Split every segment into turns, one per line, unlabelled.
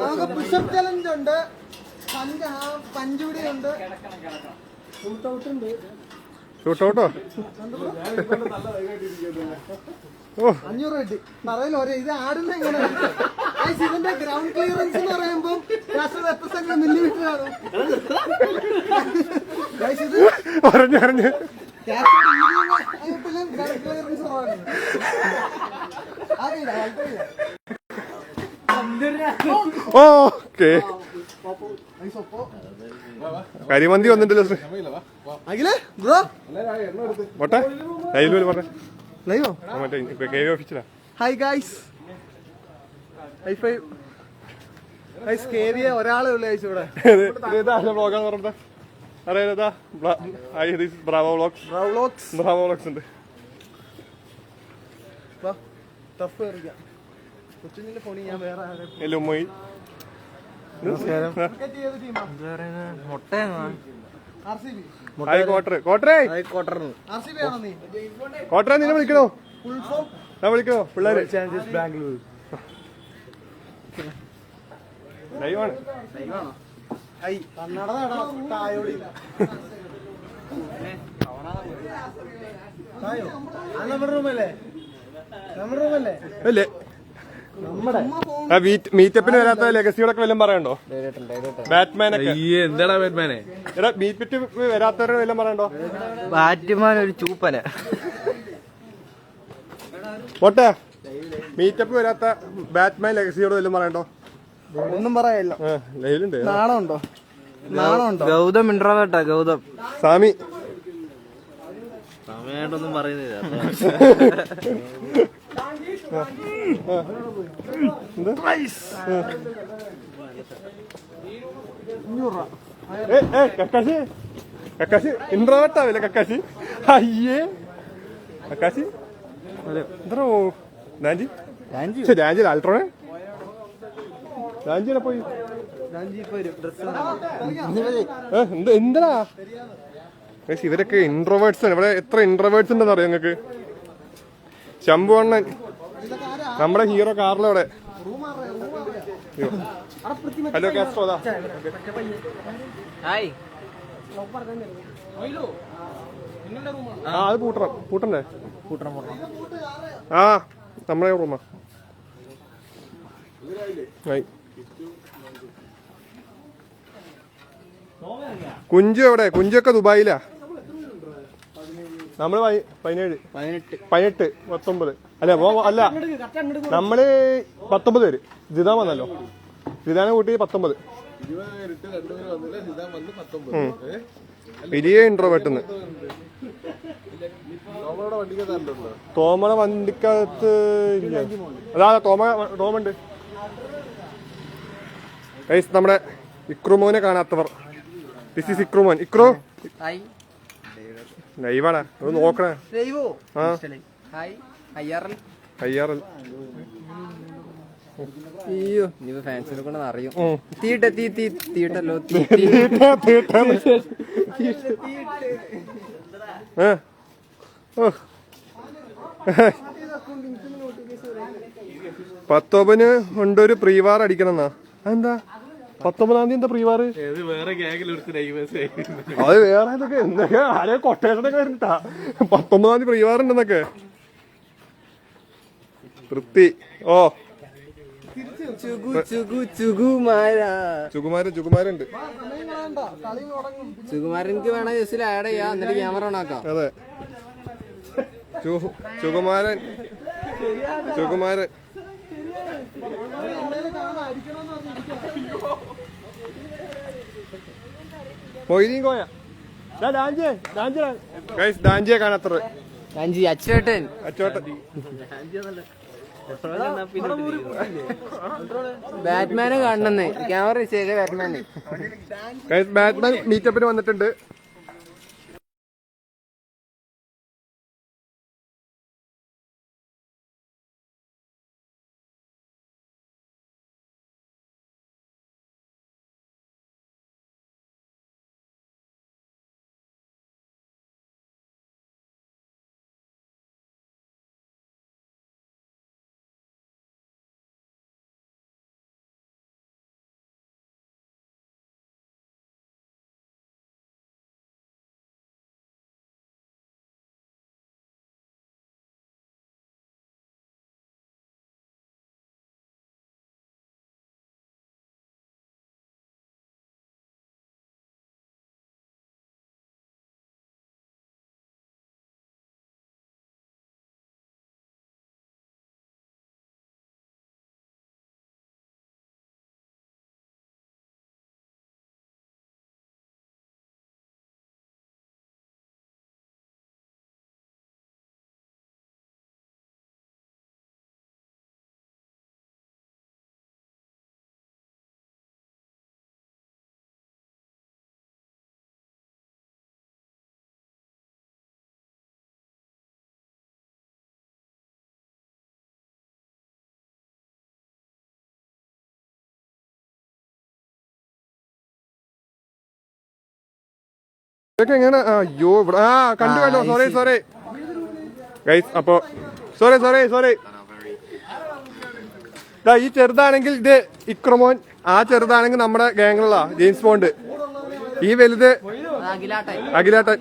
നമുക്ക് pushup challenge ഉണ്ട്. Punch പഞ്ചുടി ഉണ്ട്.
ഷൂട്ടൗട്ടോ ഓ.
അഞ്ഞൂറ് കിട്ടി. പറയല്ലോ ഒരേ ഇത് ആടുന്ന എങ്ങനെ ഇതിന്റെ ഗ്രൗണ്ട് ക്ലിയറൻസ് എന്ന് പറയുമ്പോൾ സംഖ്യ മില്ലിമീറ്റർ ആണ്. ഇത്
ഓക്കെ. കരിമന്തി വന്നിട്ടല്ലോ
അഖിലേ ബ്രോ.
പോട്ടെ. ലൈവിൽ പറഞ്ഞ
ലൈവോ?
മറ്റേ കെ വി ഓഫീസിലാ.
ഹായ് ഹൈ ഗൈസ് കേറിയ ഒരാളെ ഉള്ളു ഗൈസ് ഇവിടെ.
ബ്ലോഗാന്ന് പറഞ്ഞത്? അറിയാലോ bravo blogs
bravo blogs
bravo blogs ഉണ്ട്.
ടഫ് കയറിക്കാം കൊച്ചിന്റെ ഫോണിൽ ഞാൻ വേറെ സി ബി.
ഹായ് കോട്ടറ് നിന്നെ വിളിക്കണോ? ഞാൻ വിളിക്കണോ? പിള്ളേര്.
ബാംഗ്ലൂർ
ലൈവാണ്.
ഐ.
അല്ലേ?
നമ്മുടെ
ആ മീറ്റപ്പിന് വരാത്ത ലെഗസികളൊക്കെ വല്ലതും പറയണ്ടോ? ബാറ്റ്മാൻ
എന്താടാ ബാറ്റ്മാനെ?
എടാ മീറ്റ് വരാത്തവരെ വല്ലതും പറയണ്ടോ?
ബാറ്റ്മാൻ ഒരു ചൂപ്പന.
പോട്ടെ. മീറ്റപ്പ് വരാത്ത ബാറ്റ്മാൻ ലെഗസിയോട് വല്ലതും പറയണ്ടോ?
ഒന്നും
ലൈലുണ്ട്.
നാണമുണ്ടോ? നാണമുണ്ടോ?
ഗൗതം ഇൻട്രോവേട്ടാ ഗൗതം.
സ്വാമി
സ്വാമിയായിട്ടൊന്നും പറയുന്നില്ല.
കക്കാശി കക്കാശി ഇൻട്രോവേർട്ടാവില്ല കക്കാശി അയ്യേ കക്കാശി. എന്തോ ഡാൻജി ശരി ഡാൻജി അൾട്രോണേ ഡാൻജിനെ പോയി എന്തിനാ? ഇവരൊക്കെ ഇൻട്രോവേർട്സ് ആണ് ഇവിടെ എത്ര ഇൻട്രോവേർട്സ് ഉണ്ടെന്ന് അറിയാം നിങ്ങൾക്ക്? ശംഭു അണ്ണൻ. നമ്മുടെ ഹീറോ കാറിലവിടെ ഹലോ കാസ്ട്രോ
ഹായ്.
ആ അത് പൂട്ടണം. പൂട്ടണ്ടേ? ആ നമ്മളെ റൂമാ. ആയി. കുഞ്ചു എവിടെ? കുഞ്ചൊക്കെ ദുബായിലാ. നമ്മൾ പതി- പതിനേഴ്.
പതിനെട്ട്.
പതിനെട്ട് പത്തൊമ്പത്. അല്ല മോ- അല്ല നമ്മൾ പത്തൊമ്പത് പേര്. ജിതാ വന്നല്ലോ. ജിതാനെ കൂട്ടി പത്തൊമ്പത്. വലിയ ഇൻട്രോ പെട്ടെന്ന് തോമയുടെ വണ്ടിക്കകത്ത് അതാ തോമ തോമുണ്ട്. ഗൈസ് നമ്മുടെ ഇക്രുമോനെ കാണാത്തവർ. ദിസ് ഈസ് ഇക്രുമോൻ. ഇക്രു?
ദൈവാണ്
ലൈവാടാ അത് നോക്കണേ.
ദൈവോ.
ആ.
ഹായ് അയ്യാറൽ അയ്യോ നീ ഫാൻസിനെ കൊണ്ട് അറിയും. തീട്ട തീ തീ തീട്ടല്ലോ തീ
ഉണ്ട് ഒരു. പത്തൊമ്പതിന് പ്രീവാർ അടിക്കണം അതെന്താ? പത്തൊമ്പതാം തീയതി എന്താ പ്രീവാറ് അത് വേറെ എന്തൊക്കെ എന്തൊക്കെ? ആരെ കൊട്ടേഷനൊക്കെ വരുന്നിട്ടാ. പത്തൊമ്പതാം തീയതി പ്രീവാർ ഉണ്ടെന്നൊക്കെ. തൃപ്തി. ഓ. ചുകുമാരൻ
ചുകുമാരൻക്ക് വേണ ജസ്റ്റിൽ ആഡ് ചെയ്യാം. എന്നിട്ട് ക്യാമറ ഓൺ ആക്കാം.
അതെ. ചുകുമാരൻ ചുകുമാരൻ മൊയ്തീൻ കോയ. ഡാഞ്ചിയെ
കാണാത്ര അച്ചേട്ടൻ.
അച്ചോട്ടൻ.
ബാറ്റ്മാനെ കാണണന്നേ ക്യാമറ ബാറ്റ്മാനെ.
ബാറ്റ്മാൻ മീറ്റപ്പിന് വന്നിട്ടുണ്ട്. ഇതൊക്കെ എങ്ങനെ? അയ്യോ ഇവിടെ ആ കണ്ടു കണ്ടു. സോറി സോറി ഗൈസ് അപ്പോ സോറി സോറി സോറി ഈ ചെറുതാണെങ്കിൽ ഇത് ഇക്രമോൻ ആ ചെറുതാണെങ്കിൽ നമ്മുടെ ഗാംഗിലുള്ള ജെയിംസ് ബോണ്ട്. ഈ വലുത്
അഖിലാട്ടെ
അഖിലാട്ടൻ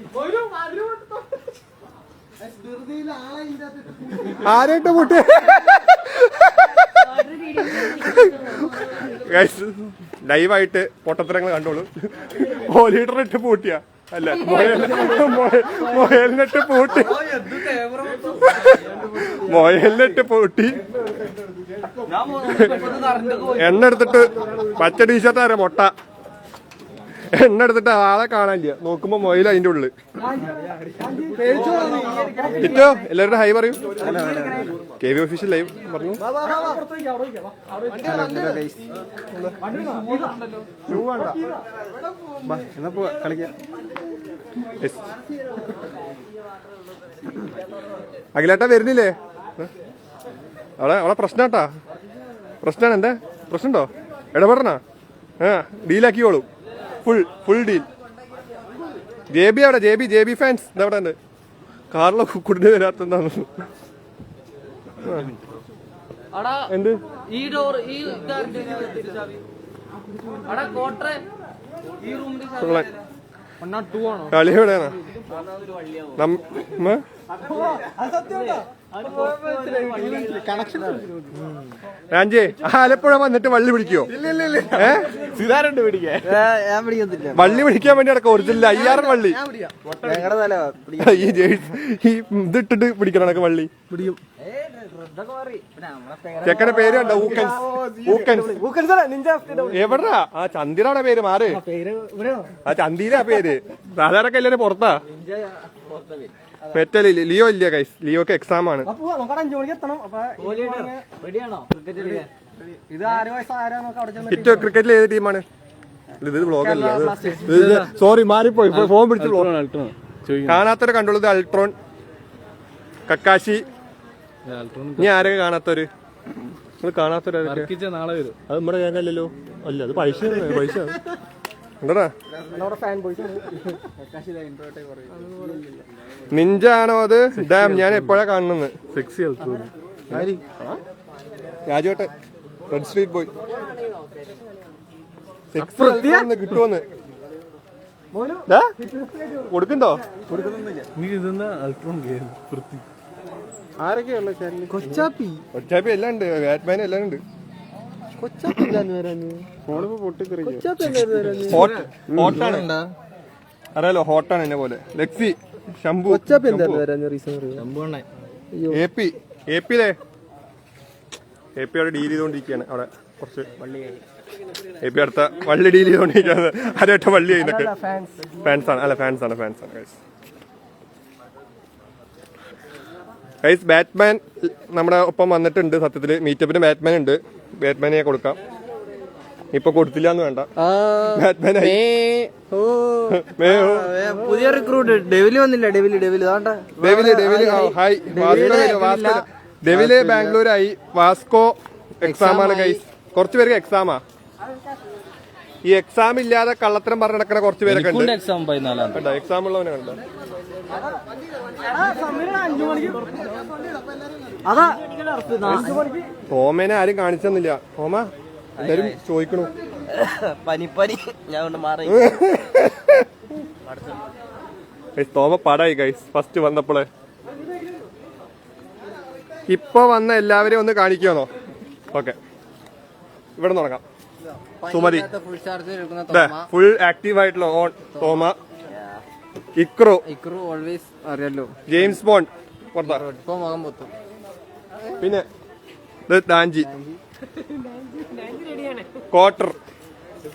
ആരായിട്ട് പൊട്ടി ലൈവായിട്ട് പൊട്ടത്തരങ്ങൾ കണ്ടോളൂ. ഓ ഇട്ട് പൂട്ടിയ. അല്ല മൊയലിനിട്ട് പൂട്ടി. മൊയലിനിട്ട് പൂട്ടി. എണ്ണ എടുത്തിട്ട് പച്ച ടീഷർട്ടാരെ മൊട്ട. എണ്ണ എടുത്തിട്ട് ആളെ കാണാനില്ല. നോക്കുമ്പോ മൊയിൽ അതിന്റെ ഉള്ളിൽ ഇറ്റോ എല്ലാവരുടെ ഹൈ പറയൂ. കെ വി ഒഫീഷ്യൽ ലൈവ് പറഞ്ഞു അഖിലേട്ട വരുന്നില്ലേ? അവളെ അവളെ പ്രശ്നാട്ടാ. പ്രശ്നാണ് എന്താ? പ്രശ്നമുണ്ടോ? ഇടപെടണ? ആ ഡീലാക്കിയോളും full full deal J B അവിടെ J B J B fans ഇതവിടെ ഉണ്ട്. കാറിലെ കുടിന് വരാത്തെന്താന്ന്
അടാ
എന്ത്?
ഈ ഡോർ.
കളി എവിടെയാണ്? നമ്മ രാജേ ആലപ്പുഴ വന്നിട്ട് വള്ളി പിടിക്കോ?
സിതാരുണ്ട് പിടിക്കാൻ.
വള്ളി പിടിക്കാൻ വേണ്ടി അടക്കം ഒറിജിനൽ അയ്യാറ് വള്ളി. ഈ ഈ ഇതിട്ടിട്ട് പിടിക്കണം അടക്കം വള്ളി.
പിടിക്കും.
ചെക്കന്റെ പേര് കണ്ടോ? ഊക്കൻസ് ഊക്കൻസ് എവിടാ? ആ ചന്ദിരാണ് പേര്? മാറ്. ആ ചന്ദിരാ പേര്. സാധാരണ എല്ലാരും പുറത്താ മെറ്റൽ ലിയോ ഇല്ല കൈസ് ലിയോക്ക് എക്സാം ആണ്.
ചെന്ന്
ക്രിക്കറ്റിൽ ഏത് ടീമാണ് ഇത് ബ്ലോഗല്ല സോറി മാറിപ്പോയി. ഫോൺ പിടിച്ച്. കാണാത്തൊരു കണ്ടുള്ളത് അൾട്രോൺ കക്കാശി. ഇനി ആരൊക്കെ കാണാത്തവര്? നിങ്ങൾ കാണാത്തൊരു
നാളെ വരും.
അത് നമ്മുടെ കേൾക്കല്ലോ അല്ല അത് പൈസ പൈസ നിഞ്ച ആണോ അത്? ഡാം ഞാൻ എപ്പോഴാ കാണുന്നത്?
സെക്സി
രാജോട്ടെ റെഡ് സ്ട്രീറ്റ് ബോയ് കിട്ടുമെന്ന് ദാ, കൊടുക്കണ്ടോ
നീ ഇതെന്നാ വൃത്തി
ആരൊക്കെയുള്ള
കൊച്ചാപ്പി.
കൊച്ചാപ്പി എല്ലാം ഉണ്ട് ബാറ്റ്മാൻ എല്ലാം ഉണ്ട്. അറിയാലോ ഹോട്ടാണ് എന്നെ പോലെ. ലക്സി ശംഭു എ പി എ പിയിലെ എ പി അവിടെ ഡീൽ ചെയ്തുകൊണ്ടിരിക്കുകയാണ് അവിടെ കുറച്ച് എ പി അടുത്ത വള്ളി ഡീൽ ചെയ്തോണ്ടിരിക്കുകയാണ്. ആരേട്ട വള്ളി ചെയ്യുന്നൊക്കെ
ഫാൻസ്
ഫാൻസ് ആണ്. അല്ല ഫാൻസ് ആണ് ഫാൻസ് ആണ് ഗൈസ് ബാറ്റ്മാൻ നമ്മുടെ ഒപ്പം വന്നിട്ടുണ്ട്. സത്യത്തിൽ മീറ്റപ്പിന് ബാറ്റ്മാൻ ഉണ്ട്. ബാറ്റ്മാനെ കൊടുക്കാം. ഇപ്പൊ കൊടുത്തില്ല എന്ന് വേണ്ട ബാറ്റ്മാൻ ആയി. മേ ഓ.
പുതിയ റിക്രൂട്ട് ഡെവിലി വന്നില്ല ഡെവിലി ഡെവിലി.
Devil hi. വാസ്കോ ഡെവിൽ ബാംഗ്ലൂരായി. വാസ്കോ എക്സാം ആണ് ഗൈസ് കുറച്ചു പേർക്ക് എക്സാമാ ഈ എക്സാം ഇല്ലാതെ കള്ളത്തരം പറഞ്ഞു നടക്കുന്ന കുറച്ച് പേരൊക്കെ ഉണ്ട്.
എക്സാം പതിനാലാം
കണ്ടോ? എക്സാം ഉള്ളവനെ കണ്ടോ?
അതാ.
തോമേനെ ആരും കാണിച്ചെന്നില്ല ഹോമ എല്ലാരും ചോദിക്കണു.
പനിപ്പനി. ഞാൻ മാറി.
തോമ പടായി ഗൈസ് ഫസ്റ്റ് വന്നപ്പോളെ. ഇപ്പൊ വന്ന എല്ലാവരെയും ഒന്ന് കാണിക്കുമെന്നോ ഓക്കെ ഇവിടെ തുടങ്ങാം. സുമതി.
ഫുൾ
ആക്റ്റീവ് ആയിട്ടുള്ള ഓൺ തോമ. ഇക്രോ.
ഇക്രു ഓൾവേസ് അറിയാലോ.
James Bond.
ഇപ്പൊ മുഖം പൊത്തും.
പിന്നെ ഇത് ഡാഞ്ചി കോട്ടർ.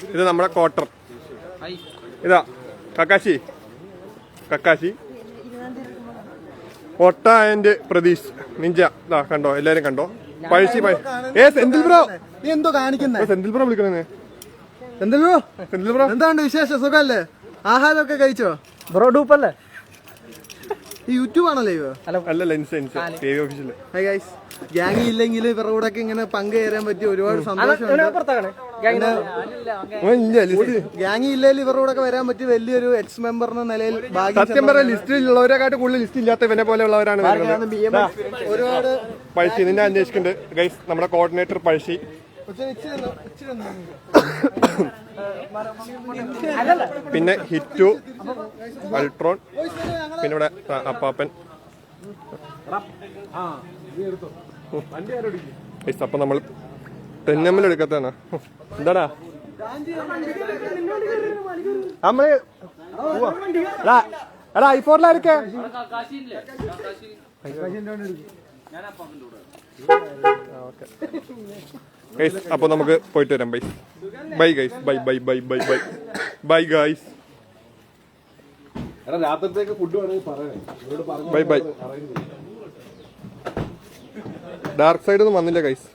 ഇത് നമ്മുടെ കോട്ടർ. ഇതാ കക്കാശി. കക്കാശി. ഒട്ട ആൻഡ് പ്രതീഷ്. നിഞ്ച. ഇതാ കണ്ടോ? എല്ലാരും കണ്ടോ? പഴശ്ശി പഴ- ഏ സെന്തിൽ ബ്രോ.
നീ എന്തോ കാണിക്കുന്നേ?
സെന്തിൽ ബ്രോ വിളിക്കണേ.
എന്തല്ലോ
സെന്തിൽ ബ്രോ?
എന്താണ്ട് വിശേഷം? സുഖല്ലേ? ആഹാരമൊക്കെ കഴിച്ചോ? ബ്രോ ഡൂപ്പല്ലേ ഈ യൂട്യൂബ് ആണല്ലേ ലൈവ്
അല്ല
ഹൈ ഗൈസ് ഗ്യാങ് ഇല്ലെങ്കിൽ ഇവരുടെ കൂടെ ഒക്കെ ഇങ്ങനെ പങ്കുചേരാൻ പറ്റിയ ഒരുപാട് സന്തോഷമുണ്ട്.
ഇല്ല ലിസ്റ്റ്
ഗ്യാങ് ഇല്ലെങ്കിൽ ഇവരുടെ കൂടെ ഒക്കെ വരാൻ പറ്റിയ വലിയൊരു എക്സ് മെമ്പർ എന്ന നിലയിൽ
സത്യം പറയാൻ ലിസ്റ്റിലുള്ളവരെക്കാട്ട് കൂടുതൽ ലിസ്റ്റ് ഇല്ലാത്തവനെ പോലെയുള്ളവരാണ്
ഒരുപാട്
പഴശ്ശി നിന്നെ അന്വേഷിക്കുന്നുണ്ട് ഗൈസ് നമ്മുടെ കോർഡിനേറ്റർ പഴശ്ശി. പിന്നെ ഹിറ്റു അൾട്രോൺ പിന്നെ ഇവിടെ അപ്പാപ്പൻ. അപ്പൊ നമ്മൾ തെന്നമ്മൽ എടുക്കത്താണ് എന്താടാ? നമ്മൾ എടാ എടാ, എടാ ഐഫോണിലായിരിക്കേ? ഗൈസ് അപ്പൊ നമുക്ക് പോയിട്ട് വരാം. Bye bye guys bye bye bye bye bye bye guys
രാത്രിത്തേക്ക് ഫുഡ് വേണമെങ്കിൽ പറയണേ.
ബൈ ബൈ ഡാർക്ക് സൈഡ് ഒന്നും വന്നില്ല ഗൈസ്